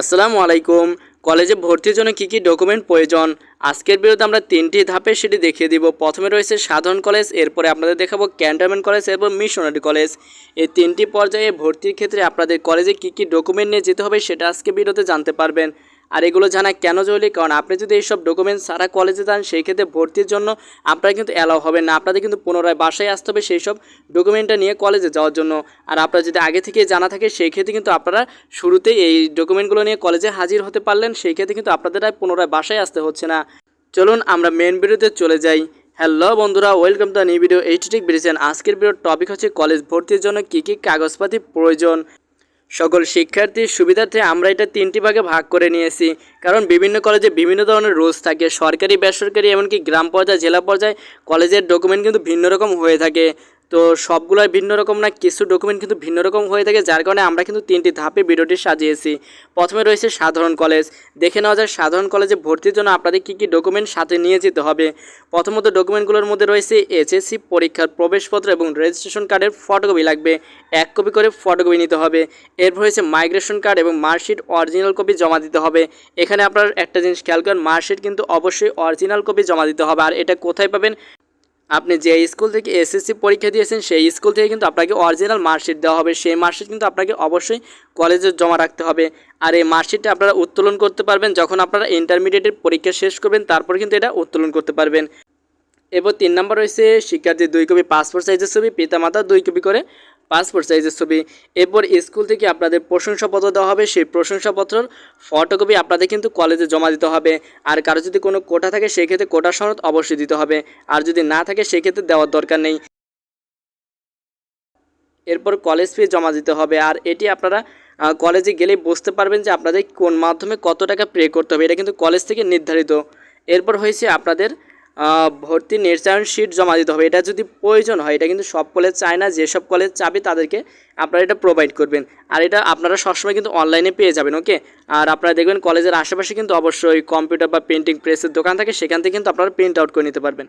আসসালামু আলাইকুম। কলেজে ভর্তির জন্য কী কী ডকুমেন্ট প্রয়োজন? আজকের বিরুদ্ধে আমরা তিনটি ধাপে সেটি দেখিয়ে দিব। প্রথমে রয়েছে সাধারণ কলেজ, এরপরে আপনাদের দেখাবো ক্যান্টনমেন্ট কলেজ এবং মিশনারি কলেজ। এই তিনটি পর্যায়ে ভর্তির ক্ষেত্রে আপনাদের কলেজে কী কী ডকুমেন্ট নিয়ে যেতে হবে সেটা আজকে ভিডিওতে জানতে পারবেন। আর এগুলো জানা কেন জরুরি? কারণ আপনি যদি এইসব ডকুমেন্টস সারা কলেজে যান সেই ক্ষেত্রে ভর্তির জন্য আপনারা কিন্তু অ্যালাউ হবে না। আপনাদের কিন্তু পুনরায় বাসায় আসতে হবে সেই সব ডকুমেন্টটা নিয়ে কলেজে যাওয়ার জন্য। আর আপনারা যদি আগে থেকে জানা থাকে সেই ক্ষেত্রে কিন্তু আপনারা শুরুতেই এই ডকুমেন্টগুলো নিয়ে কলেজে হাজির হতে পারলেন সেই ক্ষেত্রে কিন্তু আপনাদের আর পুনরায় বাসায় আসতে হচ্ছে না। চলুন আমরা মেন ভিডিওতে চলে যাই। হ্যালো বন্ধুরা ওয়েলকাম টু নিউ ভিডিও এইচটিক বেরিয়েছেন আজকের ভিডিওর টপিক হচ্ছে কলেজ ভর্তির জন্য কী কী কাগজপাতি প্রয়োজন? সকল শিক্ষার্থীর সুবিধার্থে আমরা এটা তিনটি ভাগে ভাগ করে নিয়েছি। কারণ বিভিন্ন কলেজে বিভিন্ন ধরনের রুলস থাকে, সরকারি, বেসরকারি, এমনকি গ্রাম পর্যায়ে, জেলা পর্যায়ে কলেজের ডকুমেন্ট কিন্তু ভিন্ন রকম হয়ে থাকে। তো সবগুলোর ভিন্ন রকম না, কিছু ডকুমেন্ট কিন্তু ভিন্ন রকম হয়ে থাকে, যার কারণে আমরা কিন্তু তিনটি ধাপে ভিডিওটি সাজিয়েছি। প্রথমে রয়েছে সাধারণ কলেজ দেখে নেওয়া যায় সাধারণ কলেজে ভর্তির জন্য আপনাদের কী কী ডকুমেন্ট সাথে নিয়ে যেতে হবে। প্রথমত ডকুমেন্টগুলোর মধ্যে রয়েছে এইচএসসি পরীক্ষার প্রবেশপত্র এবং রেজিস্ট্রেশন কার্ডের ফটোকপি লাগবে। এক কপি করে ফটোকপি নিতে হবে। এরপর হয়েছে মাইগ্রেশন কার্ড এবং মার্কশিট অরিজিনাল কপি জমা দিতে হবে। এখানে আপনার একটা জিনিস খেয়াল করেন মার্কশিট কিন্তু অবশ্যই অরিজিনাল কপি জমা দিতে হবে। আর এটা কোথায় পাবেন? আপনি যে স্কুল থেকে এসএসসি পরীক্ষা দিয়েছেন, সেই স্কুল থেকে কিন্তু আপনাকে অরিজিনাল মার্কশিট দেওয়া হবে। সেই মার্কশিট কিন্তু আপনাকে অবশ্যই কলেজে জমা রাখতে হবে। আর এই মার্কশিটটা আপনারা উত্তোলন করতে পারবেন। যখন আপনারা ইন্টারমিডিয়েটের পরীক্ষা শেষ করবেন, তারপর কিন্তু এটা উত্তোলন করতে পারবেন। এরপর তিন নম্বর রয়েছে শিক্ষার্থী দুই কপি পাসপোর্ট সাইজের ছবি পিতামাতা দুই কপি করে পাসপোর্ট সাইজের ছবি। এরপর স্কুল থেকে আপনাদের প্রশংসাপত্র দেওয়া হবে। সেই প্রশংসাপত্রর ফটোকপি আপনাদের কিন্তু কলেজে জমা দিতে হবে। আর কারও যদি কোনো কোটা থাকে, সেক্ষেত্রে কোটা সনদ অবশ্যই দিতে হবে। আর যদি না থাকে, সেক্ষেত্রে দেওয়ার দরকার নেই। এরপর কলেজ ফি জমা দিতে হবে। আর এটি আপনারা কলেজে গেলেই বুঝতে পারবেন যে আপনাদের কোন মাধ্যমে কত টাকা পে করতে হবে। এটা কিন্তু কলেজ থেকে নির্ধারিত। এরপর হয়েছে আপনাদের ভর্তি নির্ধারণ শিট জমা দিতে হবে। এটা যদি প্রয়োজন হয়, এটা কিন্তু সব কলেজ চায় না যেসব কলেজ চাবে তাদেরকে আপনারা এটা প্রোভাইড করবেন। আর এটা আপনারা সবসময় কিন্তু অনলাইনে পেয়ে যাবেন ওকে আর আপনারা দেখবেন কলেজের আশেপাশে কিন্তু অবশ্যই কম্পিউটার বা প্রিন্টিং প্রেসের দোকান থাকে, সেখান থেকে কিন্তু আপনারা প্রিন্ট আউট করে নিতে পারবেন।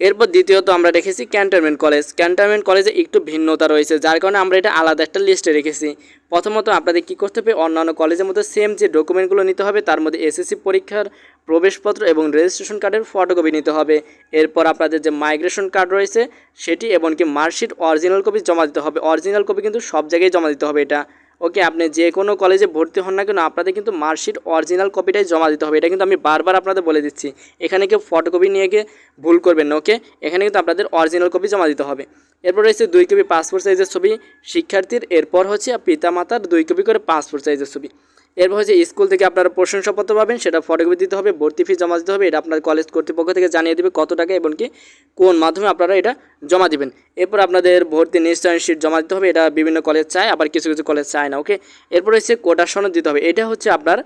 এরপর দ্বিতীয়ত আমরা রেখেছি ক্যান্টনমেন্ট কলেজ। ক্যান্টনমেন্ট কলেজে একটু ভিন্নতা রয়েছে, যার কারণে আমরা এটা আলাদা একটা লিস্টে রেখেছি। প্রথমত আপনাদের কী করতে হবে? অন্যান্য কলেজের মধ্যে সেম যে ডকুমেন্টগুলো নিতে হবে, তার মধ্যে এসএসসি পরীক্ষার প্রবেশপত্র এবং রেজিস্ট্রেশন কার্ডের ফটোকপি নিতে হবে। এরপর আপনাদের যে মাইগ্রেশন কার্ড রয়েছে, সেটি এমনকি মার্কশিট অরিজিনাল কপি জমা দিতে হবে। অরিজিনাল কপি কিন্তু সব জায়গায় জমা দিতে হবে এটা। ওকে, আপনি যে কোনো কলেজে ভর্তি হন না কেন, আপনাদের কিন্তু মার্কশিট অরিজিনাল কপিটাই জমা দিতে হবে। এটা কিন্তু আমি বারবার আপনাদের বলে দিচ্ছি। এখানে কেউ ফটোকপি নিয়ে গিয়ে ভুল করবেন না, ওকে? এখানে কিন্তু আপনাদের অরিজিনাল কপি জমা দিতে হবে। এরপর রয়েছে দুই কপি পাসপোর্ট সাইজের ছবি। শিক্ষার্থীর, এরপর হচ্ছে পিতামাতার দুই কপি করে পাসপোর্ট সাইজের ছবি। এরপর হচ্ছে স্কুল থেকে আপনারা প্রশংসাপত্র পাবেন, সেটা ফটোকপি দিতে হবে, ভর্তি ফি জমা দিতে হবে, এটা আপনার কলেজ কর্তৃপক্ষ থেকে জানিয়ে দেবে কত টাকা এবং কি কোন মাধ্যমে আপনারা এটা জমা দিবেন। এরপর আপনাদের ভর্তি নিশ্চয়ন শিট জমা দিতে হবে, এটা বিভিন্ন কলেজ চায়, আবার কিছু কিছু কলেজ চায় না ওকে এরপর হচ্ছে কোটা সনদ দিতে হবে, এটা হচ্ছে আপনার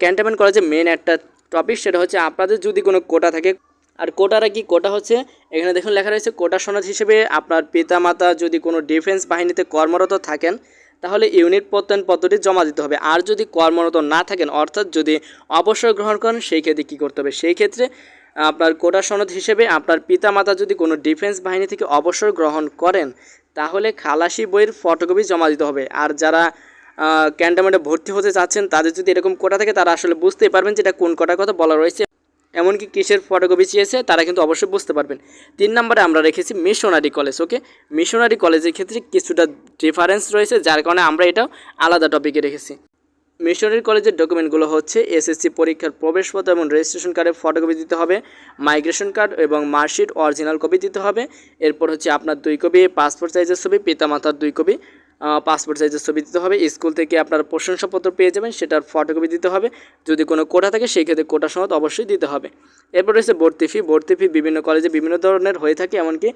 ক্যান্টনমেন্ট কলেজের মেন একটা টপিক সেটা হচ্ছে আপনাদের যদি কোনো কোটা থাকে, আর কোটারা কি? কোটা হচ্ছে, এখানে দেখুন লেখা রয়েছে কোটা সনদ হিসেবে আপনার পিতামাতা যদি কোনো ডিফেন্স বাহিনীতে কর্মরত থাকেন তাহলে ইউনিট প্রত্যয়ন পদ্ধতি জমা দিতে হবে। আর যদি কর্মরত না থাকেন, অর্থাৎ যদি অবসর গ্রহণ করেন, সেই ক্ষেত্রে কী করতে হবে? সেই ক্ষেত্রে আপনার কোটা সনদ হিসেবে আপনার পিতামাতা যদি কোনো ডিফেন্স বাহিনী থেকে অবসর গ্রহণ করেন, তাহলে খালাসি বইয়ের ফটোকপি জমা দিতে হবে। আর যারা ক্যান্টনমেন্টে ভর্তি হতে চাচ্ছেন, তাদের যদি এরকম কোটা থাকে, তারা আসলে বুঝতেই পারবেন যে এটা কোন কোটার কথা বলা রয়েছে। এমনকি কিসের ফটোকপি চেয়েছে তারা কিন্তু অবশ্যই বুঝতে পারবেন। তিন নম্বরে আমরা রেখেছি মিশনারি কলেজ ওকে মিশনারি কলেজের ক্ষেত্রে কিছুটা ডিফারেন্স রয়েছে, যার কারণে আমরা এটাও আলাদা টপিকে রেখেছি। মিশনারি কলেজের ডকুমেন্টগুলো হচ্ছে এসএসসি পরীক্ষার প্রবেশপত্র এবং রেজিস্ট্রেশন কার্ডের ফটোকপি দিতে হবে মাইগ্রেশন কার্ড এবং মার্কশিট অরিজিনাল কপি দিতে হবে, এরপর হচ্ছে আপনার দুই কপি পাসপোর্ট সাইজের ছবি, পিতামাতার দুই কপি পাসপোর্ট সাইজের ছবি দিতে হবে। স্কুল থেকে আপনার প্রশংসাপত্র পেয়ে যাবেন, সেটার ফটোকপি দিতে হবে। যদি কোনো কোটা থাকে, সেই ক্ষেত্রে কোটা সনদ অবশ্যই দিতে হবে। এরপর রয়েছে ভর্তি ফি ভর্তি ফি বিভিন্ন কলেজে বিভিন্ন ধরনের হয়ে থাকে, এমনকি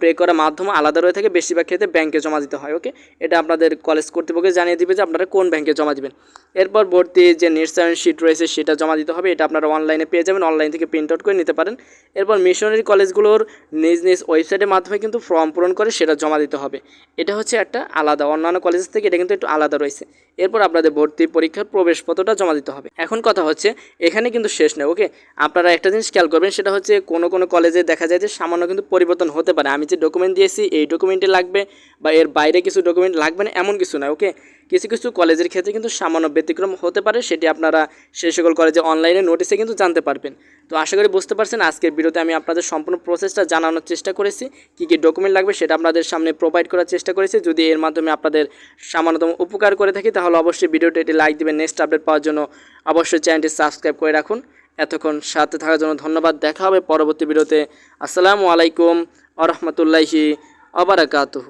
পে করার মাধ্যম আলাদা রয়ে থাকে। বেশিরভাগ ক্ষেত্রে ব্যাংকে জমা দিতে হয় ওকে এটা আপনাদের কলেজ কর্তৃপক্ষ জানিয়ে দিবে যে আপনারা কোন ব্যাংকে জমা দিবেন। এরপর ভর্তি যে নির্সায়ন শিট রয়েছে, সেটা জমা দিতে হবে। এটা আপনারা অনলাইনে পেয়ে যাবেন। অনলাইন থেকে প্রিন্ট আউট করে নিতে পারেন। এরপর মিশনারি কলেজগুলোর নিজ নিজ ওয়েবসাইটের মাধ্যমে কিন্তু ফর্ম পূরণ করে সেটা জমা দিতে হবে। এটা হচ্ছে একটা আলাদা, অন্যান্য কলেজ থেকে এটা কিন্তু একটু আলাদা রয়েছে। এরপর আপনাদের ভর্তি পরীক্ষার প্রবেশপত্রটা জমা দিতে হবে। এখন কথা হচ্ছে, এখানে কিন্তু শেষ নেই ওকে আপনারা একটা জিনিস খেয়াল করবেন, সেটা হচ্ছে কোনো কোনো কলেজে দেখা যায় যে সামান্য কিন্তু পরিবর্তন হতে পারে। আমি যে ডকুমেন্ট দিয়েছি, এই ডকুমেন্টে লাগবে বা এর বাইরে কিছু ডকুমেন্ট লাগবে না, এমন কিছু না ওকে কিছু কিছু কলেজের ক্ষেত্রে কিন্তু সামান্য ব্যতিক্রম হতে পারে, সেটি আপনারা সেই সকল কলেজে অনলাইনে নোটিসে কিন্তু জানতে পারবেন। তো আশা করি বুঝতে পারছেন, আজকের ভিডিওতে আমি আপনাদের সম্পূর্ণ প্রসেসটা জানানোর চেষ্টা করেছি, কী কী ডকুমেন্ট লাগবে সেটা আপনাদের সামনে প্রোভাইড করার চেষ্টা করেছি। যদি এর মাধ্যমে আপনাদের সামান্যতম উপকার করে থাকি, তাহলে অবশ্যই ভিডিওটি এটি লাইক দেবেন। নেক্সট আপডেট পাওয়ার জন্য অবশ্যই চ্যানেলটি সাবস্ক্রাইব করে রাখুন। এতক্ষণ সাথে থাকার জন্য ধন্যবাদ। দেখা হবে পরবর্তী ভিডিওতে। আসসালামু আলাইকুম আ রহমতুল্লাহি আবরাকাতুহু